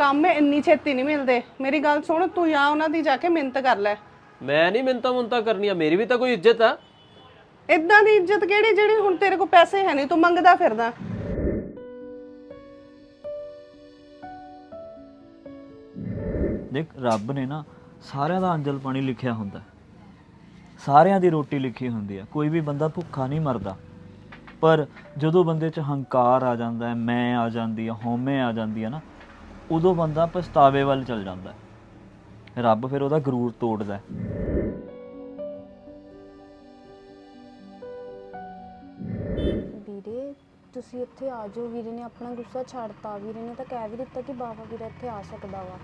ਕੰਮ ਇੰਨੀ ਛੇਤੀ ਨਹੀਂ ਮਿਲਦੇ। ਮੇਰੀ ਗੱਲ ਸੁਣ ਤੂੰ ਜਾਂ ਉਹਨਾਂ ਦੀ ਜਾ ਕੇ ਮਿੰਤ ਕਰ ਲੈ। ਮੈਂ ਨਹੀਂ ਮਿੰਤਾ ਮੁੰਤਾ ਕਰਨੀਆਂ ਮੇਰੀ ਵੀ ਤਾਂ ਕੋਈ ਇੱਜ਼ਤ ਆ। ਇਦਾਂ ਦੀ ਇੱਜ਼ਤ ਕਿਹੜੀ ਜਿਹੜੀ ਹੁਣ ਤੇਰੇ ਕੋਲ ਪੈਸੇ ਹੈ ਨਹੀਂ ਤੂੰ ਮੰਗਦਾ ਫਿਰਦਾ। ਦੇਖ ਰੱਬ ਨੇ ਨਾ ਸਾਰਿਆਂ ਦਾ ਅੰਜਲ ਪਾਣੀ ਲਿਖਿਆ ਹੁੰਦਾ। ਸਾਰਿਆਂ ਦੀ ਰੋਟੀ ਲਿਖੀ ਹੁੰਦੀ ਹੈ। ਕੋਈ ਵੀ ਬੰਦਾ ਭੁੱਖਾ ਨਹੀਂ ਮਰਦਾ। ਪਰ ਜਦੋਂ ਬੰਦੇ 'ਚ ਹੰਕਾਰ ਆ ਜਾਂਦਾ ਹੈ ਮੈਂ ਆ ਜਾਂਦੀ ਹੈ ਹਉਮੈ ਆ ਜਾਂਦੀ ਹੈ ਨਾ ਉਦੋਂ ਬੰਦਾ ਪਛਤਾਵੇ ਵੱਲ ਚਲ ਜਾਂਦਾ ਹੈ। ਰੱਬ ਫਿਰ ਉਹਦਾ ਗਰੂਰ ਤੋੜਦਾ ਹੈ। ਵੀਰੇ, ਤੁਸੀਂ ਇੱਥੇ ਆ ਜਾਓ। ਵੀਰੇ ਨੇ ਆਪਣਾ ਗੁੱਸਾ ਛੱਡਤਾ। ਵੀਰੇ ਨੇ ਤਾਂ ਕਹਿ ਵੀ ਦਿੱਤਾ ਕਿ ਬਾਵਾ ਵੀਰਾ ਇੱਥੇ ਆ ਸਕਦਾ ਵਾ।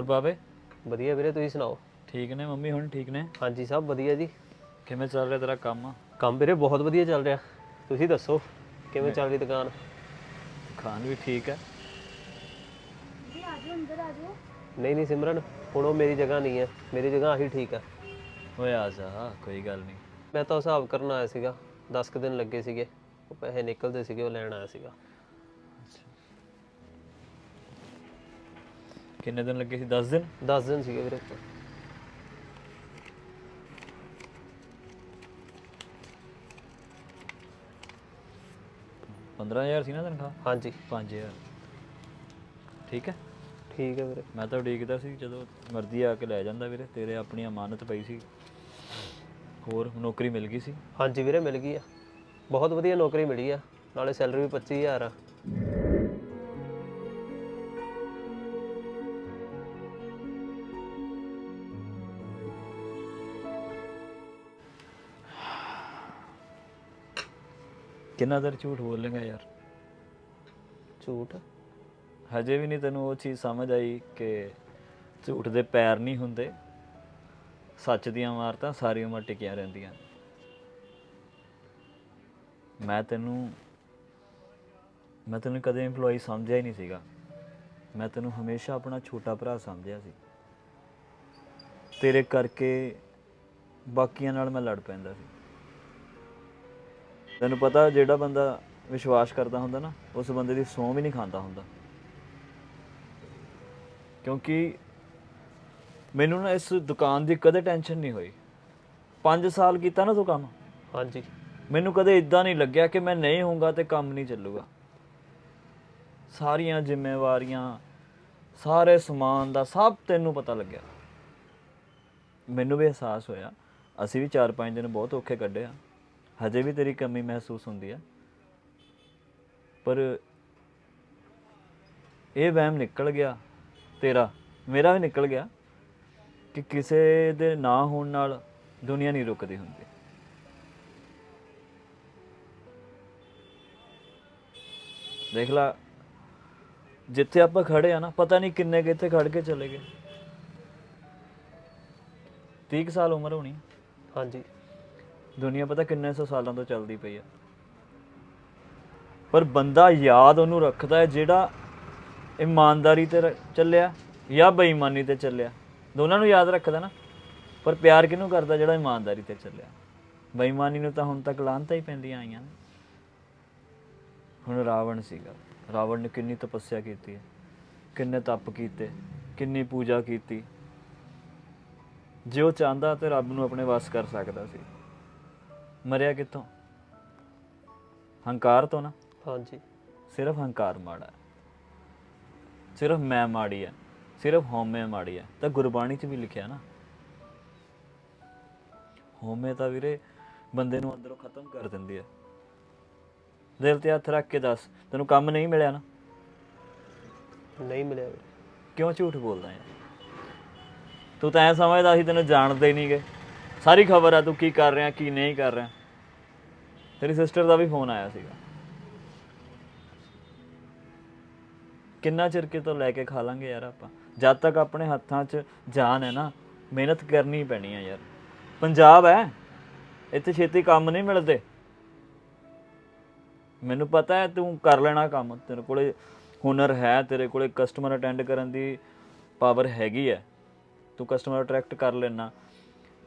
ਹੋਰ ਬਾਬੇ? ਵਧੀਆ ਵੀਰੇ ਤੁਸੀਂ ਸੁਣਾਓ? ਠੀਕ ਨੇ ਮੰਮੀ ਹੁਣ ਠੀਕ ਨੇ? ਹਾਂਜੀ ਸਭ ਵਧੀਆ ਜੀ। ਕਿਵੇਂ ਚੱਲ ਰਿਹਾ ਤੇਰਾ ਕੰਮ? ਕੰਮ ਵੀਰੇ ਬਹੁਤ ਵਧੀਆ ਚੱਲ ਰਿਹਾ। ਤੁਸੀਂ ਦੱਸੋ ਕਿਵੇਂ ਚੱਲ ਰਹੀ ਦੁਕਾਨ? ਖਾਨ ਵੀ ਠੀਕ ਹੈ। ਨਹੀਂ ਨਹੀਂ ਸਿਮਰਨ ਹੁਣ ਉਹ ਮੇਰੀ ਜਗ੍ਹਾ ਨਹੀਂ ਹੈ। ਮੇਰੀ ਜਗ੍ਹਾ ਆਹੀ ਠੀਕ ਆ ਓਏ ਆ ਜਾ ਕੋਈ ਗੱਲ ਨਹੀਂ। ਮੈਂ ਤਾਂ ਹਿਸਾਬ ਕਰਨ ਆਇਆ ਸੀਗਾ। 10 ਕੁ ਦਿਨ ਲੱਗੇ ਸੀਗੇ। ਉਹ ਪੈਸੇ ਨਿਕਲਦੇ ਸੀਗੇ ਉਹ ਲੈਣ ਆਇਆ ਸੀਗਾ। ਕਿੰਨੇ ਦਿਨ ਲੱਗੇ ਸੀ? 10 ਦਿਨ? 10 ਦਿਨ ਸੀਗੇ ਵੀਰੇ। 15000 ਸੀ ਨਾ ਤਨਖਾਹ? ਹਾਂਜੀ। 5000 ਠੀਕ ਹੈ? ਠੀਕ ਹੈ ਵੀਰੇ। ਮੈਂ ਤਾਂ ਉਡੀਕਦਾ ਸੀ ਜਦੋਂ ਮਰਜ਼ੀ ਆ ਕੇ ਲੈ ਜਾਂਦਾ ਵੀਰੇ। ਤੇਰੇ ਆਪਣੀ ਅਮਾਨਤ ਪਈ ਸੀ। ਹੋਰ ਨੌਕਰੀ ਮਿਲ ਗਈ ਸੀ? ਹਾਂਜੀ ਵੀਰੇ ਮਿਲ ਗਈ ਆ। ਬਹੁਤ ਵਧੀਆ ਨੌਕਰੀ ਮਿਲੀ ਆ। ਨਾਲੇ ਸੈਲਰੀ ਵੀ 25000 ਆ। ਕਿੰਨਾ ਦਰ ਝੂਠ ਬੋਲੇਗਾ ਯਾਰ? ਝੂਠ? ਹਜੇ ਵੀ ਨਹੀਂ ਤੈਨੂੰ ਉਹ ਚੀਜ਼ ਸਮਝ ਆਈ ਕਿ ਝੂਠ ਦੇ ਪੈਰ ਨਹੀਂ ਹੁੰਦੇ। ਸੱਚ ਦੀਆਂ ਇਮਾਰਤਾਂ ਸਾਰੀ ਉਮਰ ਟਿਕੀਆਂ ਰਹਿੰਦੀਆਂ। ਮੈਂ ਤੈਨੂੰ ਮੈਂ ਤੈਨੂੰ ਕਦੇ EMPLOYE ਸਮਝਿਆ ਹੀ ਨਹੀਂ ਸੀਗਾ। ਮੈਂ ਤੈਨੂੰ ਹਮੇਸ਼ਾ ਆਪਣਾ ਛੋਟਾ ਭਰਾ ਸਮਝਿਆ ਸੀ। ਤੇਰੇ ਕਰਕੇ ਬਾਕੀਆਂ ਨਾਲ ਮੈਂ ਲੜ ਪੈਂਦਾ ਸੀ। ਤੈਨੂੰ ਪਤਾ ਜਿਹੜਾ ਬੰਦਾ ਵਿਸ਼ਵਾਸ ਕਰਦਾ ਹੁੰਦਾ ਨਾ ਉਸ ਬੰਦੇ ਦੀ ਸੌਂ ਵੀ ਨਹੀਂ ਖਾਂਦਾ ਹੁੰਦਾ। ਕਿਉਂਕਿ ਮੈਨੂੰ ਨਾ ਇਸ ਦੁਕਾਨ ਦੀ ਕਦੇ ਟੈਨਸ਼ਨ ਨਹੀਂ ਹੋਈ। 5 ਸਾਲ ਕੀਤਾ ਨਾ ਤੂੰ ਕੰਮ? ਹਾਂਜੀ। ਮੈਨੂੰ ਕਦੇ ਇਦਾਂ ਨਹੀਂ ਲੱਗਿਆ ਕਿ ਮੈਂ ਨਹੀਂ ਹੋਊਂਗਾ ਤੇ ਕੰਮ ਨਹੀਂ ਚੱਲੂਗਾ। ਸਾਰੀਆਂ ਜ਼ਿੰਮੇਵਾਰੀਆਂ ਸਾਰੇ ਸਮਾਨ ਦਾ ਸਭ ਤੈਨੂੰ ਪਤਾ ਲੱਗਿਆ। ਮੈਨੂੰ ਵੀ ਅਹਿਸਾਸ ਹੋਇਆ ਅਸੀਂ ਵੀ 4-5 ਦਿਨ ਬਹੁਤ ਔਖੇ ਕੱਢੇ ਆ। ਹਜੇ ਵੀ ਤੇਰੀ ਕਮੀ ਮਹਿਸੂਸ ਹੁੰਦੀ ਆ। ਪਰ ਇਹ ਵਹਿਮ ਨਿਕਲ ਗਿਆ ਤੇਰਾ, ਮੇਰਾ ਵੀ ਨਿਕਲ ਗਿਆ ਕਿ ਕਿਸੇ ਦੇ ਨਾ ਹੋਣ ਨਾਲ ਦੁਨੀਆ ਨਹੀਂ ਰੁਕਦੀ ਹੁੰਦੀ। ਦੇਖ ਲਾ, ਜਿੱਥੇ ਆਪਾਂ ਖੜੇ ਆ ਨਾ, ਪਤਾ ਨਹੀਂ ਕਿੰਨੇ ਕਿੱਥੇ ਖੜ ਕੇ ਚਲੇ ਗਏ। 30 ਕੁ ਸਾਲ ਉਮਰ ਹੋਣੀ। ਹਾਂਜੀ। ਦੁਨੀਆ ਪਤਾ ਕਿੰਨੇ ਸੌ ਸਾਲਾਂ ਤੋਂ ਚੱਲਦੀ ਪਈ ਆ। ਪਰ ਬੰਦਾ ਯਾਦ ਉਹਨੂੰ ਰੱਖਦਾ ਹੈ ਜਿਹੜਾ ਇਮਾਨਦਾਰੀ ਤੇ ਰ- ਚੱਲਿਆ ਜਾਂ ਬੇਈਮਾਨੀ ਤੇ ਚੱਲਿਆ। ਦੋਨਾਂ ਨੂੰ ਯਾਦ ਰੱਖਦਾ ਨਾ। ਪਰ ਪਿਆਰ ਕਿਹਨੂੰ ਕਰਦਾ ਜਿਹੜਾ ਇਮਾਨਦਾਰੀ ਤੇ ਚੱਲਿਆ? ਬੇਈਮਾਨੀ ਨੂੰ ਤਾਂ ਹੁਣ ਤੱਕ ਲਾਂਤਾਂ ਹੀ ਪੈਂਦੀਆਂ ਆਈਆਂ ਨੇ। ਹੁਣ ਰਾਵਣ ਸੀਗਾ। ਰਾਵਣ ਨੇ ਕਿੰਨੀ ਤਪੱਸਿਆ ਕੀਤੀ ਹੈ ਕਿੰਨੇ ਤਪ ਕੀਤੇ, ਕਿੰਨੀ ਪੂਜਾ ਕੀਤੀ। ਜੇ ਉਹ ਚਾਹੁੰਦਾ ਤੇ ਰੱਬ ਨੂੰ ਆਪਣੇ ਵੱਸ ਕਰ ਸਕਦਾ ਸੀ। ਮਰਿਆ ਕਿੱਥੋਂ? ਹੰਕਾਰ ਤੋਂ ਨਾ। ਹਾਂਜੀ। ਸਿਰਫ ਹੰਕਾਰ ਮਾੜਾ ਹੈ। ਸਿਰਫ ਮੈਂ ਮਾੜੀ ਹੈ। ਸਿਰਫ ਹਉਮੈ ਮਾੜੀ ਹੈ। ਤਾਂ ਗੁਰਬਾਣੀ 'ਚ ਵੀ ਲਿਖਿਆ ਨਾ। ਹਉਮੈ ਤਾਂ ਵੀਰੇ ਬੰਦੇ ਨੂੰ ਅੰਦਰੋਂ ਖਤਮ ਕਰ ਦਿੰਦੀ ਹੈ। ਦਿਲ ਤੇ ਹੱਥ ਰੱਖ ਕੇ ਦੱਸ ਤੈਨੂੰ ਕੰਮ ਨਹੀਂ ਮਿਲਿਆ ਨਾ? ਨਹੀਂ ਮਿਲਿਆ ਵੀਰੇ। ਕਿਉਂ ਝੂਠ ਬੋਲਦਾ ਯਾਰ ਤੂੰ ਤਾਂ ਐ ਸਮਝਦਾ ਸੀ ਤੈਨੂੰ ਜਾਣਦੇ ਹੀ ਨਹੀਂਗੇ ਸਾਰੀ ਖਬਰ ਆ, ਤੂੰ ਕੀ ਕਰ ਰਿਹਾ, ਕੀ ਨਹੀਂ ਕਰ ਰਿਹਾ। ਤੇਰੀ ਸਿਸਟਰ ਦਾ ਵੀ ਫੋਨ ਆਇਆ ਸੀਗਾ। ਕਿੰਨਾ ਚਿਰ ਕੇ ਲੈ ਕੇ ਖਾ ਲਾਂਗੇ ਯਾਰ ਆਪਾਂ? ਜਦ ਤੱਕ ਆਪਣੇ ਹੱਥਾਂ 'ਚ ਜਾਨ ਹੈ ਨਾ, ਮਿਹਨਤ ਕਰਨੀ ਪੈਣੀ ਆ ਯਾਰ। ਪੰਜਾਬ ਹੈ, ਇੱਥੇ ਛੇਤੀ ਕੰਮ ਨਹੀਂ ਮਿਲਦੇ। ਮੈਨੂੰ ਪਤਾ ਹੈ ਤੂੰ ਕਰ ਲੈਣਾ ਕੰਮ, ਤੇਰੇ ਕੋਲੇ ਹੁਨਰ ਹੈ, ਤੇਰੇ ਕੋਲੇ ਕਸਟਮਰ ਅਟੈਂਡ ਕਰਨ ਦੀ ਪਾਵਰ ਹੈਗੀ ਹੈ। ਤੂੰ ਕਸਟਮਰ ਅਟਰੈਕਟ ਕਰ ਲੈਣਾ।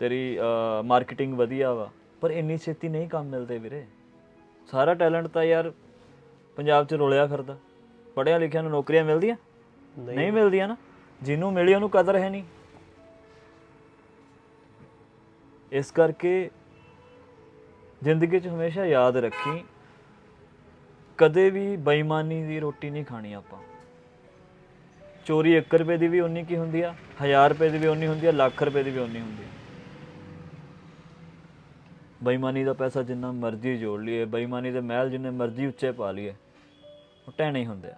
ਤੇਰੀ ਮਾਰਕੀਟਿੰਗ ਵਧੀਆ ਵਾ ਪਰ ਇੰਨੀ ਛੇਤੀ ਨਹੀਂ ਕੰਮ ਮਿਲਦੇ ਵੀਰੇ। ਸਾਰਾ ਟੈਲੈਂਟ ਤਾਂ ਯਾਰ ਪੰਜਾਬ 'ਚ ਰੋਲਿਆ ਫਿਰਦਾ। ਪੜ੍ਹਿਆ ਲਿਖਿਆ ਨੂੰ ਨੌਕਰੀਆਂ ਮਿਲਦੀਆਂ? ਨਹੀਂ। ਮਿਲਦੀਆਂ ਨਾ। ਜਿਹਨੂੰ ਮਿਲੀ ਉਹਨੂੰ ਕਦਰ ਹੈ ਨਹੀਂ। ਇਸ ਕਰਕੇ ਜ਼ਿੰਦਗੀ 'ਚ ਹਮੇਸ਼ਾ ਯਾਦ ਰੱਖੀ ਕਦੇ ਵੀ ਬੇਈਮਾਨੀ ਦੀ ਰੋਟੀ ਨਹੀਂ ਖਾਣੀ ਆਪਾਂ। ਚੋਰੀ 1 ਰੁਪਏ ਦੀ ਵੀ ਉਨੀ ਕੀ ਹੁੰਦੀ ਆ 1000 ਰੁਪਏ ਦੀ ਵੀ ਉਨੀ ਹੁੰਦੀ ਆ ਲੱਖ ਰੁਪਏ ਦੀ ਵੀ ਉਨੀ ਹੁੰਦੀ ਆ। ਬੇਈਮਾਨੀ ਦਾ ਪੈਸਾ ਜਿੰਨਾ ਮਰਜ਼ੀ ਜੋੜ ਲਈਏ, ਬੇਈਮਾਨੀ ਦੇ ਮਹਿਲ ਜਿੰਨੇ ਮਰਜ਼ੀ ਉੱਚੇ ਪਾ ਲਈਏ, ਉਹ ਟਹਿਣੇ ਹੀ ਹੁੰਦੇ ਆ।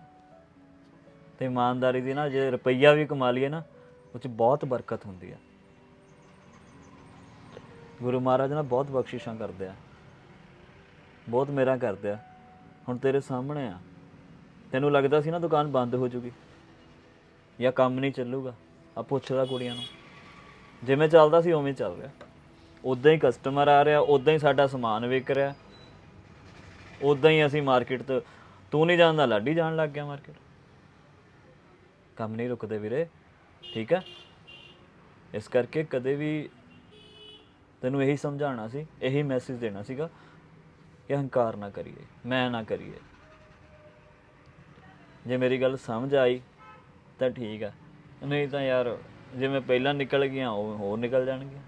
ਤੇ ਇਮਾਨਦਾਰੀ ਦੀ ਨਾ, ਜੇ ਰੁਪਈਆ ਵੀ ਕਮਾ ਲਈਏ ਨਾ, ਉਹ 'ਚ ਬਹੁਤ ਬਰਕਤ ਹੁੰਦੀ ਆ। ਗੁਰੂ ਮਹਾਰਾਜ ਨਾ ਬਹੁਤ ਬਖਸ਼ਿਸ਼ਾਂ ਕਰਦੇ ਆ। ਬਹੁਤ ਮੇਰਾ ਕਰਦੇ ਆ। ਹੁਣ ਤੇਰੇ ਸਾਹਮਣੇ ਆ। ਤੈਨੂੰ ਲੱਗਦਾ ਸੀ ਨਾ ਦੁਕਾਨ ਬੰਦ ਹੋ ਜੂਗੀ, ਜਾਂ ਕੰਮ ਨਹੀਂ ਚੱਲੂਗਾ, ਆ ਪੁੱਛਦਾ ਕੁੜੀਆਂ ਨੂੰ। ਜਿਵੇਂ ਚੱਲਦਾ ਸੀ, ਉਵੇਂ ਚੱਲ ਰਿਹਾ। ਉਦਾਂ ਹੀ ਕਸਟਮਰ ਆ ਰਿਹਾ, ਉਦਾਂ ਹੀ ਸਾਡਾ ਸਮਾਨ ਵਿਕ ਰਿਹਾ। ਉਦਾਂ ਹੀ ਅਸੀਂ ਮਾਰਕੀਟ ਤੋਂ, ਤੂੰ ਨਹੀਂ ਜਾਣਦਾ, ਲਾਡੀ ਜਾਣ ਲੱਗ ਗਿਆ ਮਾਰਕੀਟ ਕੰਮ ਨਹੀਂ ਰੁਕਦੇ ਵੀਰੇ, ਠੀਕ ਹੈ? ਇਸ ਕਰਕੇ ਕਦੇ ਵੀ ਤੈਨੂੰ ਇਹੀ ਸਮਝਾਉਣਾ ਸੀ, ਇਹੀ ਮੈਸੇਜ ਦੇਣਾ ਸੀਗਾ ਕਿ ਹੰਕਾਰ ਨਾ ਕਰੀਏ, ਮੈਂ ਨਾ ਕਰੀਏ। ਜੇ ਮੇਰੀ ਗੱਲ ਸਮਝ ਆਈ, ਤਾਂ ਠੀਕ ਆ ਨਹੀਂ ਤਾਂ ਯਾਰ ਜੇ ਮੈਂ ਪਹਿਲਾਂ ਨਿਕਲ ਗਈਆਂ, ਉਹ ਹੋਰ ਨਿਕਲ ਜਾਣਗੀਆਂ।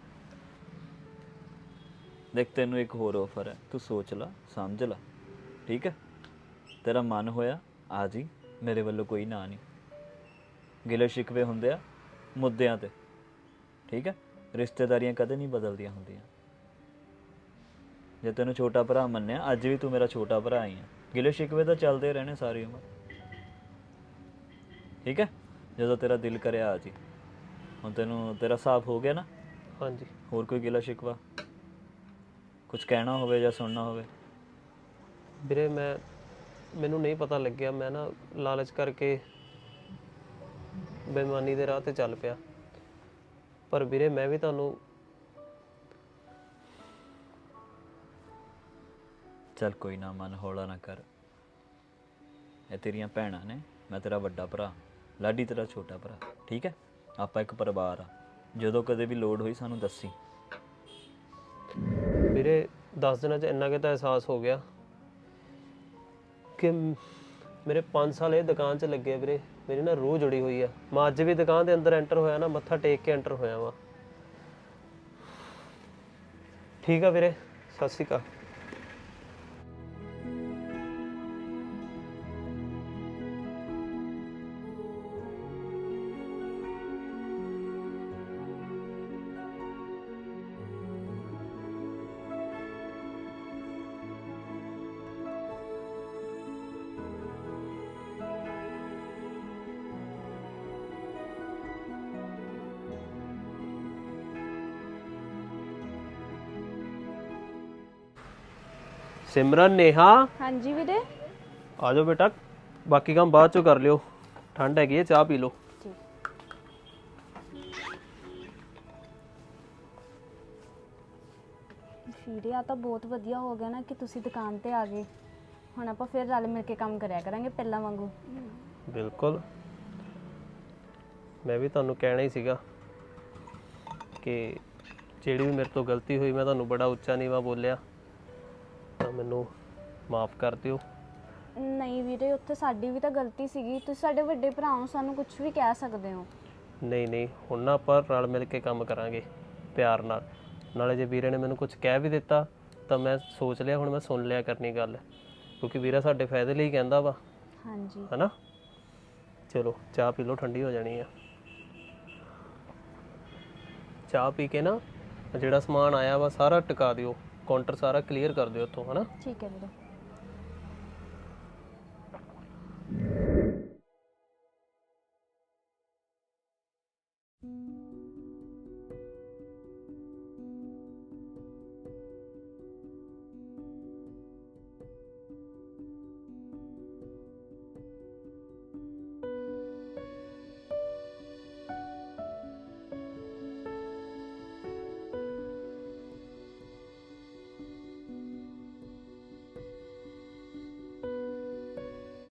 ਦੇਖ ਤੈਨੂੰ ਇੱਕ ਹੋਰ ਆਫਰ ਹੈ। ਤੂੰ ਸੋਚ ਲੈ ਸਮਝ ਲੈ। ਠੀਕ ਹੈ? ਤੇਰਾ ਮਨ ਹੋਇਆ ਆ ਜੀ ਮੇਰੇ ਵੱਲੋਂ ਕੋਈ ਨਾ ਨਹੀਂ। ਗਿਲੇ ਸ਼ਿਕਵੇ ਹੁੰਦੇ ਆ ਮੁੱਦਿਆਂ ਤੇ। ਠੀਕ ਹੈ? ਰਿਸ਼ਤੇਦਾਰੀਆਂ ਕਦੇ ਨਹੀਂ ਬਦਲਦੀਆਂ ਹੁੰਦੀਆਂ। ਜੇ ਤੈਨੂੰ ਛੋਟਾ ਭਰਾ ਮੰਨਿਆ ਅੱਜ ਵੀ ਤੂੰ ਮੇਰਾ ਛੋਟਾ ਭਰਾ ਹੀ ਆ। ਗਿਲੇ ਸ਼ਿਕਵੇ ਤਾਂ ਚੱਲਦੇ ਰਹਿਣੇ ਸਾਰੀ ਉਮਰ। ਠੀਕ ਹੈ? ਜਦੋਂ ਤੇਰਾ ਦਿਲ ਕਰਿਆ ਆ ਜੀ। ਹੁਣ ਤੈਨੂੰ ਤੇਰਾ ਸਾਫ਼ ਹੋ ਗਿਆ ਨਾ? ਹਾਂਜੀ। ਹੋਰ ਕੋਈ ਗਿਲਾ ਸ਼ਿਕਵਾ? ਕੁਝ ਕਹਿਣਾ ਹੋਵੇ ਜਾਂ ਸੁਣਨਾ ਹੋਵੇ? ਵੀਰੇ ਮੈਂ ਮੈਨੂੰ ਨਹੀਂ ਪਤਾ ਲੱਗਿਆ। ਮੈਂ ਨਾ ਲਾਲਚ ਕਰਕੇ ਬੇਈਮਾਨੀ ਦੇ ਰਾਹ ਤੇ ਚੱਲ ਪਿਆ। ਪਰ ਵੀਰੇ ਮੈਂ ਵੀ ਤੁਹਾਨੂੰ ਚੱਲ ਕੋਈ ਨਾ ਮਨ ਹੌਲਾ ਨਾ ਕਰ। ਇਹ ਤੇਰੀਆਂ ਭੈਣਾਂ ਨੇ ਮੈਂ ਤੇਰਾ ਵੱਡਾ ਭਰਾ ਲਾਡੀ ਤੇਰਾ ਛੋਟਾ ਭਰਾ ਠੀਕ ਹੈ? ਆਪਾਂ ਇੱਕ ਪਰਿਵਾਰ ਆ। ਜਦੋਂ ਕਦੇ ਵੀ ਲੋੜ ਹੋਈ ਸਾਨੂੰ ਦੱਸੀ। ਵੀਰੇ 10 ਦਿਨਾਂ 'ਚ ਇੰਨਾ ਕਿ ਤਾਂ ਅਹਿਸਾਸ ਹੋ ਗਿਆ ਕਿ ਮੇਰੇ 5 ਸਾਲ ਇਹ ਦੁਕਾਨ 'ਚ ਲੱਗੇ ਆ ਵੀਰੇ, ਮੇਰੀ ਨਾ ਰੂਹ ਜੁੜੀ ਹੋਈ ਆ। ਮੈਂ ਅੱਜ ਵੀ ਦੁਕਾਨ ਦੇ ਅੰਦਰ ਐਂਟਰ ਹੋਇਆ ਨਾ, ਮੱਥਾ ਟੇਕ ਕੇ ਐਂਟਰ ਹੋਇਆ ਵਾਂ। ਠੀਕ ਆ ਵੀਰੇ, ਸਤਿ ਸ਼੍ਰੀ ਅਕਾਲ। ਸਿਮਰਨ ਨੇਹਾ। ਹਾਂਜੀ ਵੀਰੇ। ਆ ਜਾਓ ਬੇਟਾ ਬਾਕੀ ਕੰਮ ਬਾਅਦ ਚੋਂ ਕਰ ਲਿਓ। ਠੰਡ ਹੈਗੀ ਹੈ ਚਾਹ ਪੀ ਲਓ। ਵੀਰੇ ਆ ਤਾਂ ਬਹੁਤ ਵਧੀਆ ਹੋ ਗਿਆ ਨਾ ਕਿ ਤੁਸੀਂ ਦੁਕਾਨ ਤੇ ਆ ਗਏ। ਹੁਣ ਆਪਾਂ ਫਿਰ ਰਲ ਮਿਲ ਕੇ ਕੰਮ ਕਰਿਆ ਕਰਾਂਗੇ ਪਹਿਲਾਂ ਵਾਂਗੂ। ਬਿਲਕੁਲ। ਮੈਂ ਵੀ ਤੁਹਾਨੂੰ ਕਹਿਣਾ ਹੀ ਸੀਗਾ ਕਿ ਜਿਹੜੀ ਵੀ ਮੇਰੇ ਤੋਂ ਗਲਤੀ ਹੋਈ ਮੈਂ ਤੁਹਾਨੂੰ ਬੜਾ ਉੱਚਾ ਨੀਵਾ ਬੋਲਿਆ। ਮੈਨੂੰ ਮਾਫ ਕਰ ਦਿਓ। ਨਹੀਂ ਵੀਰੇ ਉੱਥੇ ਸਾਡੀ ਵੀ ਤਾਂ ਗਲਤੀ ਸੀਗੀ। ਤੁਸੀਂ ਸਾਡੇ ਵੱਡੇ ਭਰਾ ਹੋ ਸਾਨੂੰ ਕੁਝ ਵੀ ਕਹਿ ਸਕਦੇ ਹੋ। ਨਹੀਂ ਨਹੀਂ ਹੁਣ ਨਾ ਆਪਾਂ ਰਲ ਮਿਲ ਕੇ ਕੰਮ ਕਰਾਂਗੇ ਪਿਆਰ ਨਾਲ। ਨਾਲੇ ਜੇ ਵੀਰੇ ਨੇ ਮੈਨੂੰ ਕੁਝ ਕਹਿ ਵੀ ਦਿੱਤਾ ਤਾਂ ਮੈਂ ਸੋਚ ਲਿਆ ਹੁਣ ਮੈਂ ਸੁਣ ਲਿਆ ਕਰਨੀ ਗੱਲ। ਕਿਉਂਕਿ ਵੀਰਾ ਸਾਡੇ ਫਾਇਦੇ ਲਈ ਕਹਿੰਦਾ ਵਾ। ਹਾਂਜੀ। ਹਨਾ? ਚਲੋ ਚਾਹ ਪੀ ਲਓ ਠੰਡੀ ਹੋ ਜਾਣੀ ਆ। ਚਾਹ ਪੀ ਕੇ ਨਾ ਜਿਹੜਾ ਸਮਾਨ ਆਇਆ ਵਾ ਸਾਰਾ ਟਿਕਾ ਦਿਓ। ਕਾਊਂਟਰ ਸਾਰਾ ਕਲੀਅਰ ਕਰ ਦਿਓ ਉੱਥੋਂ ਹਨਾ? ਠੀਕ ਹੈ ਵੀਰੇ।